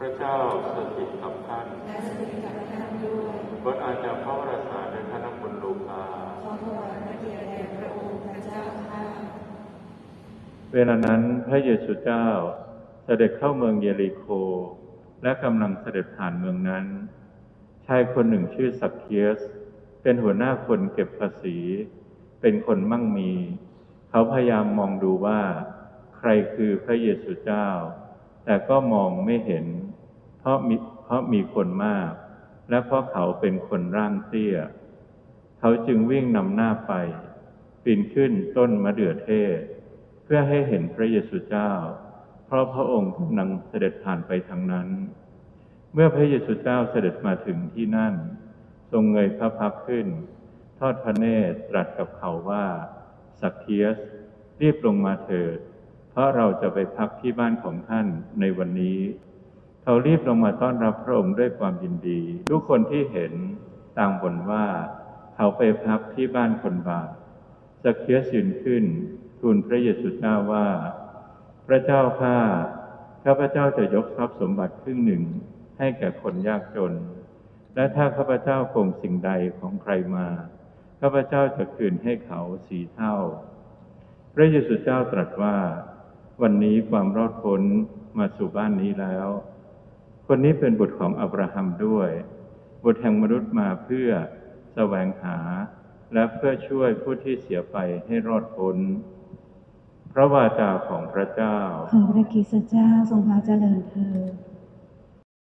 พระเจ้าสถิตกับท่านและสถิตกับท่านด้วยบทอาจจากพระวรสารโดยพระนพลลูกาขอถวายพระเกียรติแด่พระองค์พระเจ้าข้าเวลานั้นพระเยซูเจ้าเสด็จเข้าเมืองเยริโค และกำลังเสด็จผ่านเมืองนั้น ชายคนหนึ่งชื่อสักเคียส เป็นหัวหน้าคนเก็บภาษี เป็นคนมั่งมี เขาพยายามมองดูว่า ใครคือพระเยซูเจ้า แต่ก็มองไม่เห็นเพ ราะมีเพราะมีคนมาก และเพราะเขาเป็นคนร่างเตี้ย เขาจึงวิ่งนำหน้าไป ปีนขึ้นต้นมะเดื่อเทศ เพื่อให้เห็นพระเยซูเจ้า เพราะพระองค์กำลังเสด็จผ่านไปทางนั้น เมื่อพระเยซูเจ้าเสด็จมาถึงที่นั่น ทรงเงยพระพักขึ้น ทอดพระเนตรตรัสกับเขาว่า สักเคียส รีบลงมาเถิด เพราะเราจะไปพักที่บ้านของท่านในวันนี้ เขารีบลงมาต้อนรับพระองค์ด้วยความยินดี ทุกคนที่เห็นต่างบ่นว่าเขาไปพักที่บ้านคนบาปสักเคียสยืนขึ้นทูลพระเยซูเจ้าว่า พระเจ้าข้าข้าพระเจ้าจะยกทรัพย์สมบัติครึ่งหนึ่งให้แก่คนยากจน และถ้าข้าพเจ้าโกงสิ่งใดของใครมา ข้าพเจ้าจะคืนให้เขาสีเท่า พระเยซูเจ้าตรัสว่า วันนี้ความรอดพ้นมาสู่บ้านนี้แล้ว คนนี้เป็นบุตรของอับราฮัมด้วย บุตรแห่งมนุษย์มาเพื่อแสวงหา และเพื่อช่วยผู้ที่เสียไปให้รอดพ้น พระวาจาของพระเจ้า ขอพระกิสเจ้าทรงพระเจริญเธอ